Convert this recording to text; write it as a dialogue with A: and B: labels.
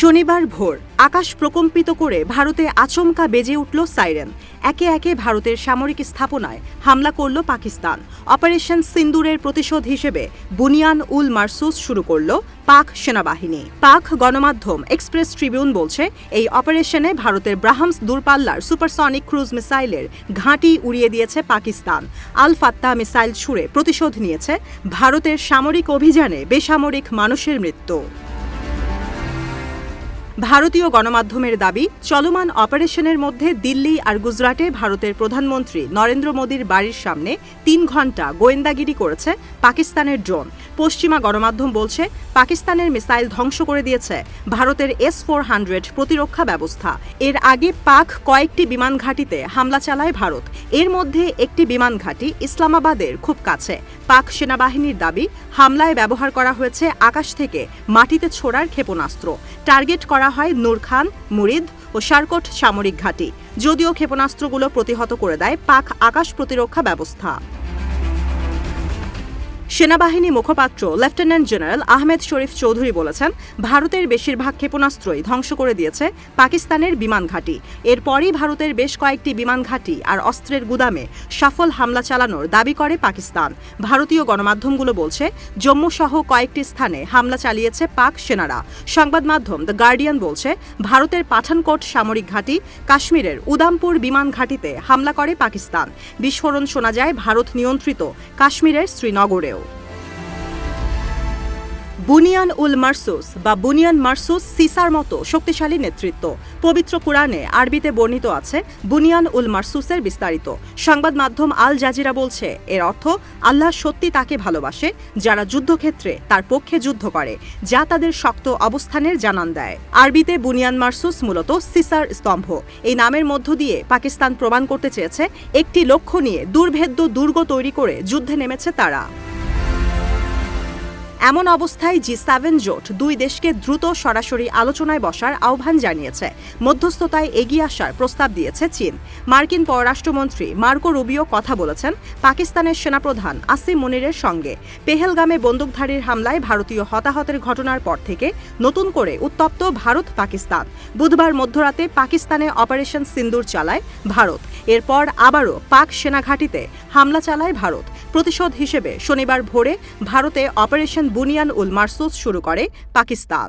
A: শনিবার ভোর, আকাশ প্রকম্পিত করে ভারতে আচমকা বেজে উঠল সাইরেন। একে একে ভারতের সামরিক স্থাপনায় হামলা করল পাকিস্তান। অপারেশন সিন্দুরের প্রতিশোধ হিসেবে বুনিয়ান উল মারসুস শুরু করল পাক সেনাবাহিনী। পাক গণমাধ্যম এক্সপ্রেস ট্রিবিউন বলছে, এই অপারেশনে ভারতের ব্রাহামস দূরপাল্লার সুপারসনিক ক্রুজ মিসাইলের ঘাঁটি উড়িয়ে দিয়েছে পাকিস্তান। আল ফাত্তা মিসাইল ছুড়ে প্রতিশোধ নিয়েছে ভারতের সামরিক অভিযানে বেসামরিক মানুষের মৃত্যু। ভারতীয় গণমাধ্যমের দাবি, চলমান অপারেশনের মধ্যে দিল্লি আর গুজরাটে ভারতের প্রধানমন্ত্রী নরেন্দ্র মোদীর বাড়ির সামনে তিন ঘণ্টা গোয়েন্দাগিরি করেছে পাকিস্তানের ড্রোন। পশ্চিমা গণমাধ্যম বলছে, পাকিস্তানের মিসাইল ধ্বংস করে দিয়েছে ভারতের এস ফোর হান্ড্রেড প্রতিরক্ষা ব্যবস্থা। এর আগে পাক কয়েকটি বিমান ঘাঁটিতে হামলা চালায় ভারত। এর মধ্যে একটি বিমান ঘাঁটি ইসলামাবাদের খুব কাছে। পাক সেনাবাহিনীর দাবি, হামলায় ব্যবহার করা হয়েছে আকাশ থেকে মাটিতে ছোড়ার ক্ষেপণাস্ত্র। টার্গেট করা হয় নূরখান মুরিদ ও শারকোট সামরিক ঘাঁটি। যদিও ক্ষেপণাস্ত্রগুলো প্রতিহত করে দেয় পাক আকাশ প্রতিরক্ষা ব্যবস্থা। সেনাবাহিনী মুখপাত্র লেফটেন্যান্ট জেনারেল আহমেদ শরীফ চৌধুরী বলেছেন, ভারতের বেশিরভাগ ক্ষেপণাস্ত্রই ধ্বংস করে দিয়েছে পাকিস্তানের বিমান ঘাঁটি। এরপরই ভারতের বেশ কয়েকটি বিমান ঘাঁটি আর অস্ত্রের গুদামে সফল হামলা চালানোর দাবি করে পাকিস্তান। ভারতীয় গণমাধ্যমগুলো বলছে জম্মু সহ কয়েকটি স্থানে হামলা চালিয়েছে পাক সেনারা। সংবাদ মাধ্যম দ্য গার্ডিয়ান বলছে, ভারতের পাঠানকোট সামরিক ঘাঁটি কাশ্মীরের উদামপুর বিমান ঘাঁটিতে হামলা করে পাকিস্তান। বিস্ফোরণ শোনা যায় ভারত নিয়ন্ত্রিত কাশ্মীরের শ্রীনগরেও। বুনিয়ান উল মারসুস বা বুনিয়ান মারসুস সিসার মতো শক্তিশালী নেতৃত্ব। পবিত্র কোরআনে আরবিতে বর্ণিত আছে, বুনিয়ান উল মারসুসের বিস্তারিত। সংবাদ মাধ্যম আল জাজিরা বলছে, এর অর্থ, আল্লাহ সত্যি তাকে ভালোবাসে, যারা যুদ্ধক্ষেত্রে তার পক্ষে যুদ্ধ করে, যা তাদের শক্ত অবস্থানের জানান দেয়। আরবিতে বুনিয়ান মারসুস মূলত সিসার স্তম্ভ। এই নামের মধ্য দিয়ে পাকিস্তান প্রমাণ করতে চেয়েছে, একটি লক্ষ্য নিয়ে দুর্ভেদ্য দুর্গ তৈরি করে যুদ্ধে নেমেছে তারা। এমন অবস্থায় জি সেভেন জোট দুই দেশকে দ্রুত সরাসরি আলোচনায় বসার আহ্বান জানিয়েছে। মধ্যস্থতায় এগিয়ে আসার প্রস্তাব দিয়েছে চীন। মার্কিন পররাষ্ট্রমন্ত্রী মার্কো রুবিও কথা বলেছেন পাকিস্তানের সেনাপ্রধান আসিম মনিরের সঙ্গে। পেহেলগামে বন্দুকধারীর হামলায় ভারতীয় হতাহতের ঘটনার পর থেকে নতুন করে উত্তপ্ত ভারত পাকিস্তান। বুধবার মধ্যরাতে পাকিস্তানে অপারেশন সিন্দুর চালায় ভারত। এরপর আবারও পাক সেনাঘাঁটিতে হামলা চালায় ভারত। প্রতিশোধ হিসেবে শনিবার ভোরে ভারতে অপারেশন বুনিয়ান উল মারসুস শুরু করে পাকিস্তান।